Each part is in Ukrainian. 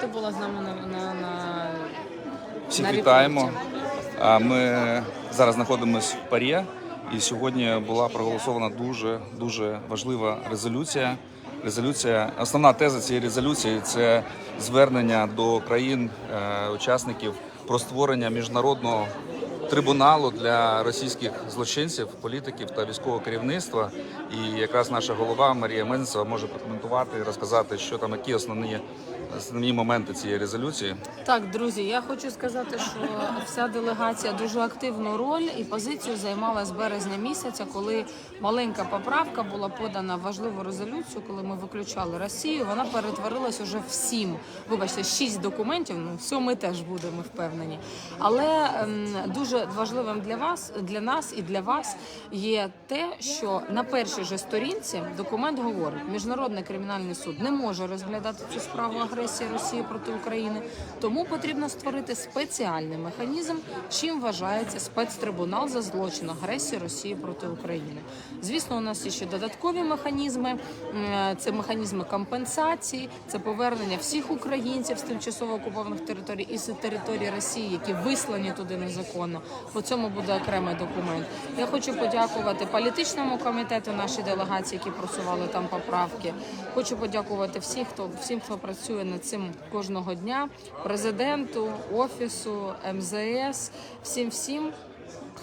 Ти була з нами на, на, на... Всіх на вітаємо. А Ми зараз знаходимося в Парі, і сьогодні була проголосована дуже дуже важлива резолюція. Резолюція, основна теза цієї резолюції це звернення до країн-учасників про створення міжнародного трибуналу для російських злочинців, політиків та військового керівництва. І якраз наша голова Марія Менцева може прокоментувати і розказати, що там які основні основні моменти цієї резолюції. Так, друзі, я хочу сказати, що вся делегація дуже активну роль і позицію займала з березня місяця, коли маленька поправка була подана в важливу резолюцію, коли ми виключали Росію. Вона перетворилась уже в сім, вибачте, шість документів. Ну сьомий теж буде, ми впевнені. Але ем, дуже важливим для вас, для нас і для вас є те, що на першій же сторінці документ говорить, міжнародний кримінальний суд не може розглядати цю справу агресії Росії проти України, тому потрібно створити спеціальний механізм, чим вважається спецтрибунал за злочин агресії Росії проти України. Звісно, у нас є ще додаткові механізми. Це механізми компенсації, це повернення всіх українців з тимчасово окупованих територій і з території Росії, які вислані туди незаконно. По цьому буде окремий документ. Я хочу подякувати політичному комітету нашій делегації, які просували там поправки. Хочу подякувати всіх, хто всім, хто працює над цим кожного дня, президенту, офісу, МЗС, всім всім.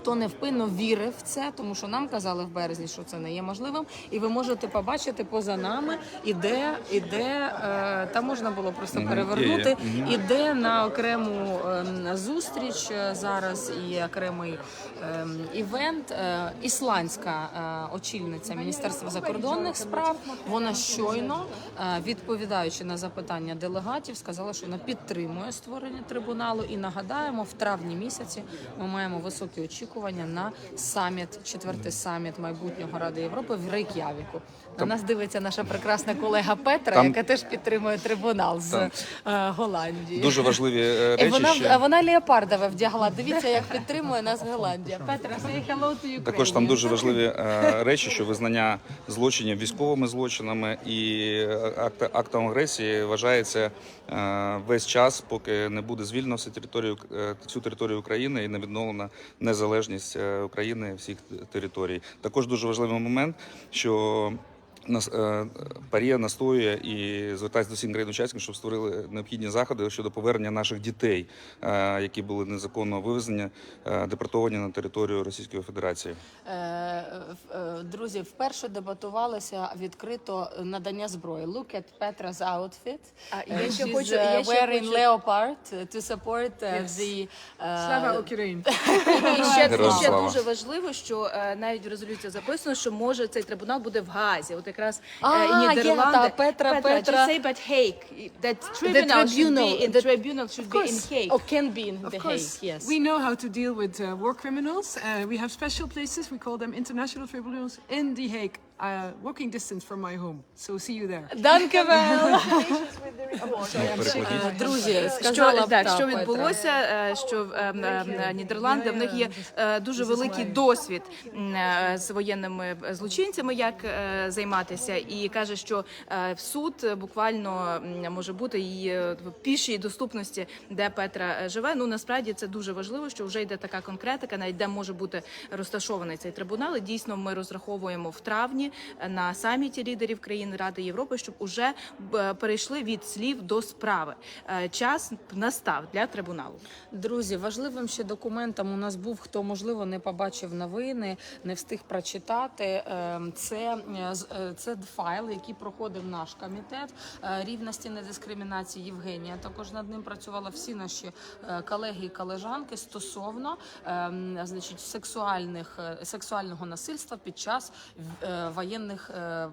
Хто невпинно вірив в це, тому що нам казали в березні, що це не є можливим, і ви можете побачити поза нами, іде, іде е, там можна було просто перевернути, іде на окрему ем, зустріч е, зараз і окремий ем, івент. Е, ісландська е, очільниця Міністерства закордонних справ. Вона щойно, е, відповідаючи на запитання делегатів, сказала, що вона підтримує створення трибуналу. І нагадаємо, в травні місяці ми маємо високі очікування на саміт, четвертий саміт майбутнього Ради Європи в Рейк'явіку. На нас дивиться наша прекрасна колега Петра, Там- яка теж підтримує трибунал з Там. е, Голландії. Дуже важливі е, І речі. вона, ще. вона леопардове вдягла. Дивіться, як підтримує нас Голландія. Петра, say hello to Ukraine. Також там дуже важливі е, речі, що визнання злочинів військовими злочинами і е, акт, актом агресії вважається е, весь час, поки не буде звільнено всю територію, е, всю територію України і не відновлена незалежність е, України всіх територій. Також дуже важливий момент, що Парія настоює і звертається до всіх країн учасників, щоб створили необхідні заходи щодо повернення наших дітей, е, які були незаконно вивезені, е, депортовані на територію Російської Федерації. Е, е, Друзі, вперше дебатувалося відкрито надання зброї. Look at Petra's outfit. Е, я ще хочу- я ще wearing хочу- leopard to support Yes. the Слава Україні! І ще, ще дуже важливо, що е, навіть в резолюції записано, що може цей трибунал буде в Гаазі. От якраз е, А, і є, Нідерланди. та, Петра, Петра. just say but Hague. That tribunal should be in the- tribunal should be in Hague. or can be in Of the course, Hague, yes. we know how to deal with uh, war criminals. Uh, we have special places. We call them international tribunals in The Hague, Uh, walking distance from my home. So see you there. Данкевел. Друзі, сказала Що, б так, та, що відбулося, е, що е, м, е, Нідерланди в них є е, дуже великий досвід м, е, з воєнними злочинцями, як е, займатися, і каже, що е, в суд буквально м, може бути і е, в пішій доступності, де Петра е, живе. Ну насправді це дуже важливо, що вже йде така конкретика, навіть де може бути розташований цей трибунал. І дійсно, ми розраховуємо в травні на саміті лідерів країн Ради Європи, щоб уже перейшли від слів до справи. Е, Час настав для трибуналу. Друзі, важливим ще документом у нас був, хто можливо не побачив новини, не встиг прочитати. ем, Це, е, е, це файл, який проходив наш комітет рівності недискримінації. Євгенія також над ним працювала всі наші колеги і колежанки стосовно ем, значить, сексуальних сексуального насильства під час воєнних е,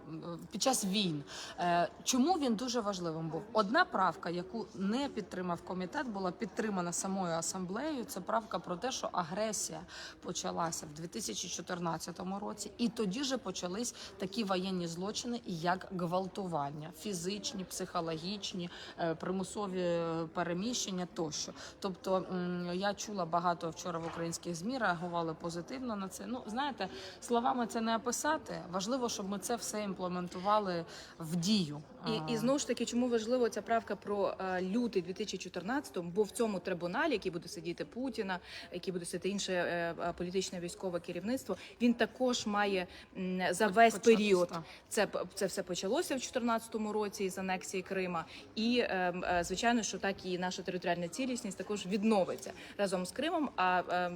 під час війн. Е, Чому він дуже важливим був? Одна правка, яку не підтримав комітет, була підтримана самою асамблеєю. Це правка про те, що агресія почалася в 2014 році, і тоді же почались такі воєнні злочини, як гвалтування, фізичні, психологічні, е, примусові переміщення тощо. Тобто я чула багато вчора в українських змі реагували позитивно на це. Ну знаєте, словами це не описати. Важливо, щоб ми це все імплементували в дію. І, і знову ж таки, чому важливо ця правка про е, лютий 2014, бо в цьому трибуналі, який буде сидіти Путіна, який буде сидіти інше е, е, політичне військове керівництво, він також має м, за весь Початись, період це це все почалося в 2014 році з анексії Крима, і е, е, звичайно, що так і наша територіальна цілісність також відновиться разом з Кримом. А е,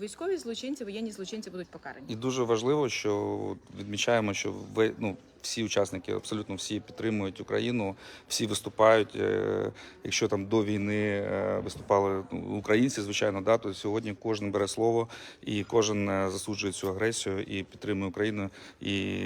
військові злочинці, воєнні злочинці будуть покарані. І дуже важливо, що відмічаємо, що ви ну. Всі учасники, абсолютно всі підтримують Україну, всі виступають. Е, Якщо там до війни е, виступали ну, українці, звичайно, да, то сьогодні кожен бере слово і кожен е, засуджує цю агресію і підтримує Україну. І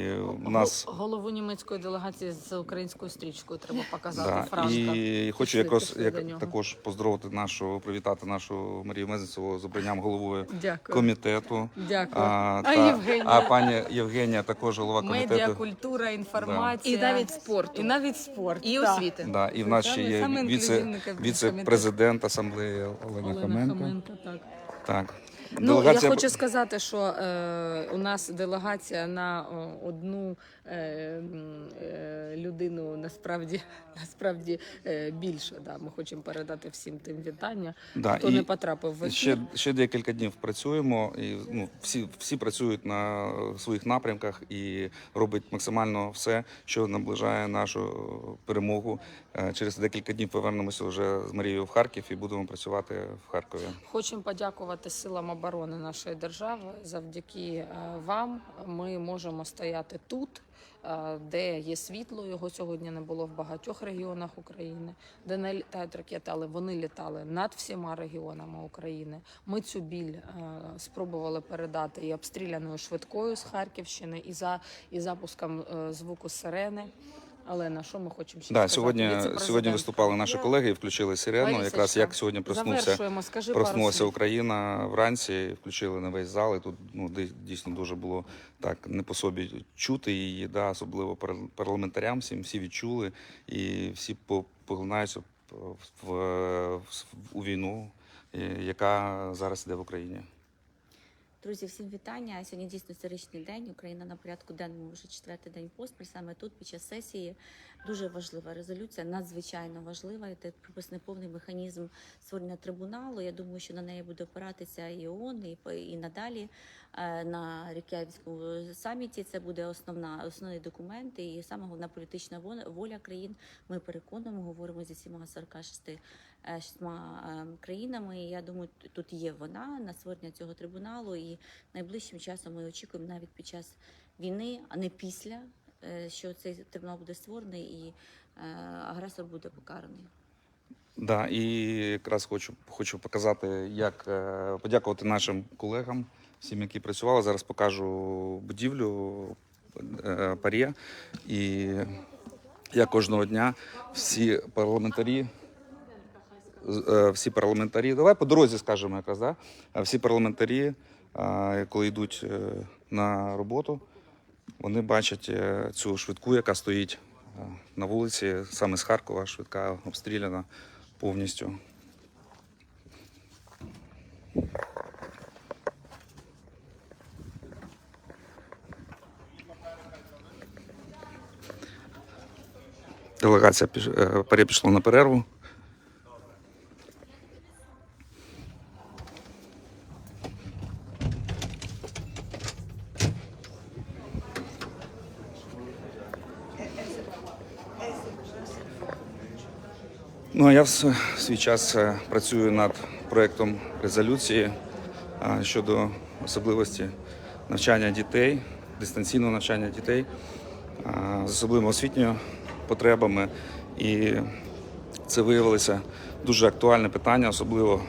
у нас голову німецької делегації з українською стрічкою треба показати. Да. Франка. І хочу якраз як також поздоровити нашу, привітати нашу Марію Мезенцеву з обранням головою Дякую. комітету. Дякую. А, А та- Євгенія? а пані Євгенія також голова комітету. Медіа, культура, інформація. І навіть спорту. І навіть спорт. І так. освіти. Да, і в нас ще є Саме віце, інклюзивний віце-президент асамблеї Олена, Олена Хоменко. Хоменко, так. Так. Ну, я хочу сказати, що е, у нас делегація на о, одну е, м, е, людину насправді насправді е, більше. Да. Ми хочемо передати всім тим вітання, Да, хто і не потрапив в ефір. Ще, ще декілька днів працюємо, і ну, всі, всі працюють на своїх напрямках і роблять максимально все, що наближає нашу перемогу. Е, Через декілька днів повернемося вже з Марією в Харків і будемо працювати в Харкові. Хочемо подякувати силам оборони нашої держави. Завдяки е, вам ми можемо стояти тут, е, де є світло. Його сьогодні не було в багатьох регіонах України, де не літають ракети, але вони літали над всіма регіонами України. Ми цю біль е, спробували передати і обстріляною швидкою з Харківщини, і за і запуском е, звуку сирени. Але на що ми хочемо ще Да, сказати? сьогодні, сьогодні виступали наші колеги і включили сирену. Якраз як сьогодні проснувся. Скажи слів. Україна вранці, включили на весь зал. І тут ну дійсно дуже було так не по собі чути її, да, особливо пар- парламентарям. Всім всі відчули і всі по- поглинаються в, в, в- у війну, яка зараз іде в Україні. Друзі, всім вітання. Сьогодні дійсно історичний день. Україна на порядку денному вже четвертий день поспіль. Саме тут, під час сесії, дуже важлива резолюція, надзвичайно важлива. Це прописаний повний механізм створення трибуналу. Я думаю, що на неї буде опиратися і ООН, і, і надалі на Рікявському саміті. Це буде основна основний документ і саме головна політична воля, країн. Ми переконуємо, говоримо зі всіма 46 е, шістьма е, країнами. І я думаю, тут є вона на створення цього трибуналу. І найближчим часом ми очікуємо навіть під час війни, а не після, е, що цей трибунал буде створений і е, агресор буде покараний. Да, і якраз хочу, хочу показати, як е, подякувати нашим колегам, всім, які працювали. Зараз покажу будівлю е, парі. І я кожного дня всі парламентарі. е, Всі парламентарі, давай по дорозі скажемо якраз, да? А Всі парламентарі, е, коли йдуть е, на роботу, вони бачать е, цю швидку, яка стоїть е, на вулиці, саме з Харкова, швидка обстріляна повністю. Делегація е, на перерву. Ну, я в свій час е, працюю над проєктом резолюції щодо особливості навчання дітей, дистанційного навчання дітей з особливими освітніми потребами. І це виявилося дуже актуальне питання, особливо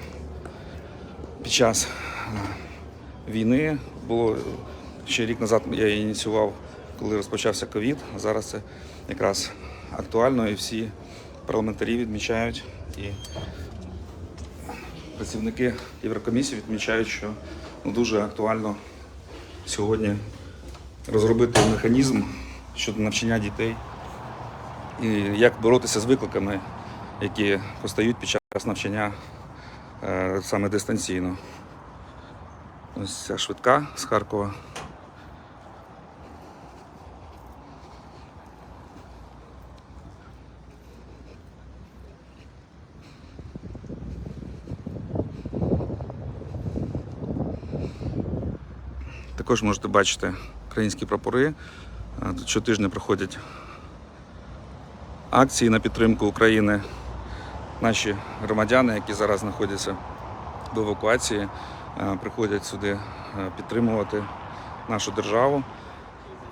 під час е, війни. Було ще рік назад я ініціював, коли розпочався ковід. Зараз це якраз актуально і всі парламентарі відмічають і працівники Єврокомісії відмічають, що ну, дуже актуально сьогодні розробити механізм щодо навчання дітей і як боротися з викликами, які постають під час навчання е, саме дистанційно. Ось ця швидка з Харкова. Також можете бачити українські прапори. Е, щотижня проходять акції на підтримку України. Наші громадяни, які зараз знаходяться в евакуації, е, приходять сюди е, підтримувати нашу державу.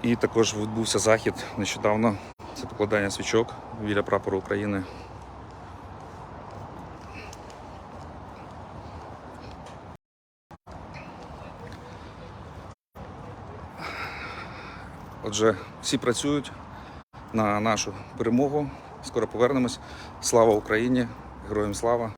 І також відбувся захід нещодавно. Це покладання свічок біля прапору України. Отже, всі працюють на нашу перемогу. Скоро повернемось. Слава Україні! Героям слава!